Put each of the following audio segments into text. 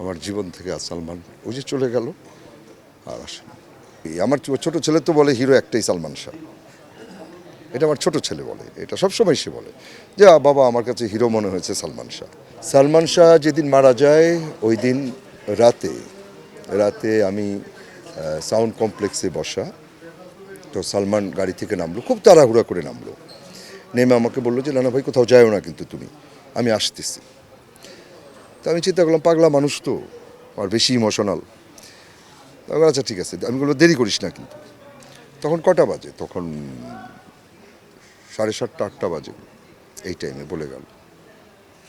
আমার জীবন থেকে আর সালমান, ওই যে চলে গেল আর আসে আমার ছোট ছেলে তো বলে হিরো একটাই সালমান শাহ। এটা আমার ছোট ছেলে বলে, এটা সবসময় সে বলে যে বাবা, আমার কাছে হিরো মনে হয়েছে সালমান শাহ। সালমান শাহ যেদিন মারা যায়, ওই দিন রাতে রাতে আমি সাউন্ড কমপ্লেক্সে বসা, তো সালমান গাড়ি থেকে নামলো, খুব তাড়াহুড়া করে নামলো। নেমে আমাকে বলল যে নানা ভাই, কোথাও যায়ও না কিন্তু তুমি, আমি আসতেছি। তা আমি চিন্তা করলাম, পাগলা মানুষ তো, আর বেশি ইমোশনাল আচ্ছা ঠিক আছে। আমি বলল দেরি করিস না কিন্তু। তখন কটা বাজে? তখন সাড়ে সাতটা, আটটা বাজে। এই টাইমে বলে গেল,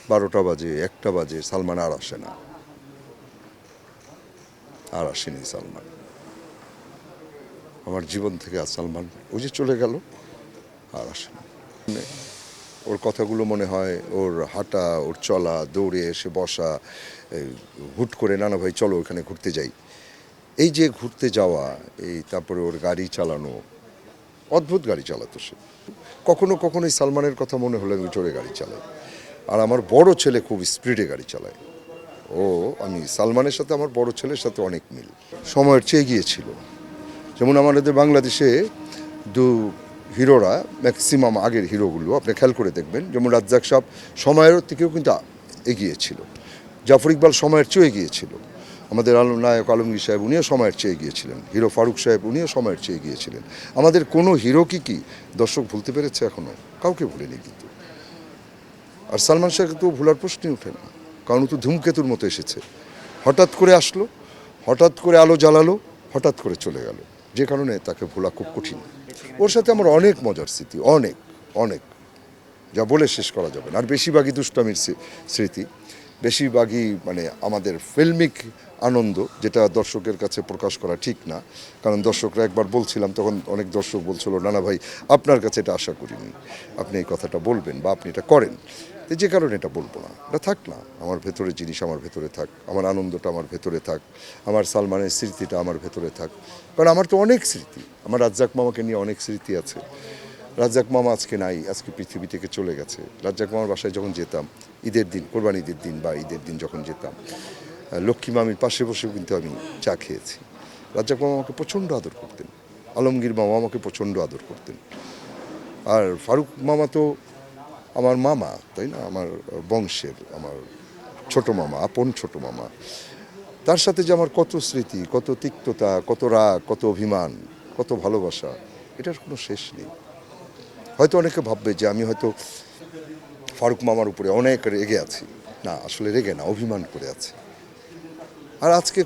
বারোটা বাজে, একটা বাজে, সালমান আর আসে না। আর আসেনি সালমান। আমার জীবন থেকে আর সালমান, ওই যে চলে গেল, আর আসে না। মানে ওর কথাগুলো মনে হয় ওর হাঁটা, ওর চলা, দৌড়ে, এসে বসা হুট করে, নানা ভাই, চলো ওখানে ঘুরতে যাই। এই যে ঘুরতে যাওয়া, এই তারপরে ওর গাড়ি চালানো, অদ্ভুত গাড়ি চালাতো সে। কখনো কখনো সালমানের কথা মনে হলে আমি চড়ে গাড়ি চালাই আর আমার বড় ছেলে খুব স্পিডে গাড়ি চালায়। ও, আমি সালমানের সাথে, আমার বড় ছেলের সাথে অনেক মিল। সময়ের চেয়ে গিয়েছিল যেমন আমাদের বাংলাদেশে দু হিরোরা ম্যাক্সিমাম আগের হিরোগুলো, আপনি খেয়াল করে দেখবেন, যেমন রাজ্জাক সাহেব সময়ের থেকেও কিন্তু এগিয়ে ছিল জাফর ইকবাল সময়ের চেয়েও এগিয়েছিল। আমাদের আলম, নায়ক আলমগীর সাহেব, উনিও সময়ের চেয়ে গিয়েছিলেন হিরো ফারুক সাহেব, উনিও সময়ের চেয়ে গিয়েছিলেন আমাদের কোনো হিরো কি কি দর্শক ভুলতে পেরেছে এখনও? কাউকে ভুলেনি কিন্তু। আর সালমান শাহকে তো ভুলার প্রশ্নই ওঠে না। কারণ তো ধূমকেতুর মতো এসেছে। হঠাৎ করে আসলো, হঠাৎ করে আলো জ্বালালো, হঠাৎ করে চলে গেল। যে কারণে তাকে ভোলা খুব কঠিন। ওর সাথে আমার অনেক মজার স্মৃতি, অনেক অনেক। যা বলে শেষ করা যাবে না। আর বেশিরভাগই দুষ্টামির স্মৃতি। বেশিরভাগই মানে আমাদের ফিল্মিক আনন্দ, যেটা দর্শকের কাছে প্রকাশ করা ঠিক না। কারণ দর্শকরা একবার বলছিলাম, তখন অনেক দর্শক বলছিল, নানা ভাই, আপনার কাছে এটা আশা করিনি। আপনি এই কথাটা বলবেন বা আপনি এটা করেন। তো যে কারণে এটা বলব না। এটা থাক না। আমার ভেতরে জিনিস আমার ভেতরে থাক। আমার আনন্দটা আমার ভেতরে থাক। আমার সালমানের স্মৃতিটা আমার ভেতরে থাক। কারণ আমার তো অনেক স্মৃতি। আমার রাজ্জাক মামাকে নিয়ে অনেক স্মৃতি আছে। রাজ্জাক মামা আজকে নাই, আজকে পৃথিবী থেকে চলে গেছে। রাজ্জাক মামার বাসায় যখন যেতাম, ঈদের দিন কোরবানি ঈদের দিন বা ঈদের দিন যখন যেতাম লক্ষ্মী মামির পাশে বসেও কিন্তু আমি চা খেয়েছি। রাজ্জাক মামা আমাকে প্রচণ্ড আদর করতেন। আলমগীর মামা আমাকে প্রচণ্ড আদর করতেন। আর ফারুক মামা তো আমার মামা, তাই না? আমার বংশের, আমার ছোট মামা, আপন ছোট মামা। তার সাথে যে আমার কত স্মৃতি, কত তিক্ততা, কত রাগ, কত অভিমান, কত ভালোবাসা, এটার কোনো শেষ নেই। হয়তো অনেকে ভাববে যে আমি হয়তো ফারুক মামার উপরে অনেক রেগে আছি। না, আসলে রেগে না, অভিমান করে আছি। আর আজকে